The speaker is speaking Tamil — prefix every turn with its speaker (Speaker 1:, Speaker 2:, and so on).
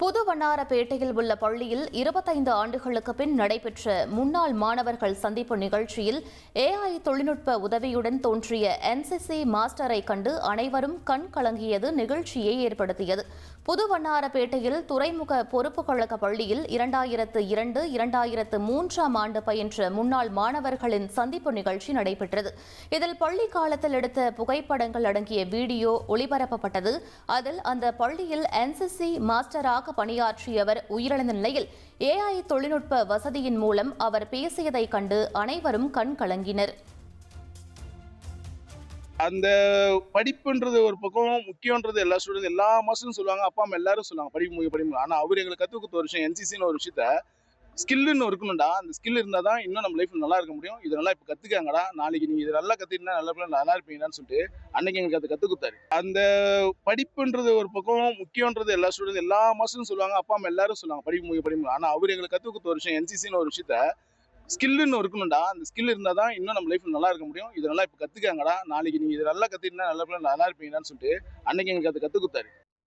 Speaker 1: புது வண்ணாரப்பேட்டையில் உள்ள பள்ளியில் இருபத்தைந்து ஆண்டுகளுக்கு பின் நடைபெற்ற முன்னாள் மாணவர்கள் சந்திப்பு நிகழ்ச்சியில் ஏஐ தொழில்நுட்ப உதவியுடன் தோன்றிய என்சிசி மாஸ்டரை கண்டு அனைவரும் கண் கலங்கியது நிகழ்ச்சியை ஏற்படுத்தியது. புது வண்ணாரப்பேட்டையில் துறைமுக பொறுப்பு கழக பள்ளியில் இரண்டாயிரத்து இரண்டு இரண்டாயிரத்து மூன்றாம் ஆண்டு பயின்ற முன்னாள் மாணவர்களின் சந்திப்பு நிகழ்ச்சி நடைபெற்றது. இதில் பள்ளி காலத்தில் எடுத்த புகைப்படங்கள் அடங்கிய வீடியோ ஒளிபரப்பப்பட்டது. அதில் அந்த பள்ளியில் என்சிசி மாஸ்டராக பணியாற்றியவர் உயிரிழந்த நிலையில் ஏஐ தொழில்நுட்ப வசதியின் மூலம் அவர் பேசியதைக் கண்டு அனைவரும் கண் கலங்கினர்.
Speaker 2: அந்த படிப்புன்றது ஒரு பக்கம் முக்கியன்றது எல்லா ஸ்டூடெண்ட் எல்லா மாசமும் சொல்லுவாங்க அப்பா அம்மா எல்லாரும் சொல்லுவாங்க படிப்பு முக்கியம் படிப்பு ஆனா அவர் எங்களுக்கு கற்றுக் கொடுத்த ஒரு விஷயம் என்சிசின்னு ஒரு விஷயத்த ஸ்கில்லுன்னு இருக்கணும்டா. அந்த ஸ்கில் இருந்தால் தான் இன்னும் நம்ம லைஃப் நல்லா இருக்க முடியும். இது நல்லா இப்போ கற்றுக்காங்கடா நாளைக்கு நீங்கள் இது நல்லா கற்றுக்கிட்டா நல்ல பிள்ளை நல்லா இருப்பீங்கன்னு சொல்லிட்டு அன்னைக்கு எங்களுக்கு அதை கற்றுக் கொடுத்தாரு. அந்த படிப்புன்றது ஒரு பக்கம் முக்கியன்றது எல்லா ஸ்டூடெண்ட் எல்லா மாதமும் சொல்லுவாங்க. அப்பா அம்மா எல்லாரும் சொல்லுவாங்க. படிப்பு முக்கியம் படிப்பு ஆனால் அவர் எங்களுக்கு கற்றுக் கொடுத்த ஒரு விஷயம் என்சிசின்னு ஒரு விஷயத்த ஸ்கில்லுன்னு இருக்கணும்டா. அந்த ஸ்கில் இருந்தால் தான் இன்னும் நம்ம லைஃப் நல்லா இருக்க முடியும். இது நல்லா இப்போ கற்றுக்காங்கடா நாளைக்கு நீங்கள் இது நல்லா கற்றுக்கிட்டா நல்ல பிள்ளை நல்லா இருப்பீங்கன்னு சொல்லிட்டு அன்னைக்கு எங்களுக்கு அதை கற்றுக் கொடுத்தாரு.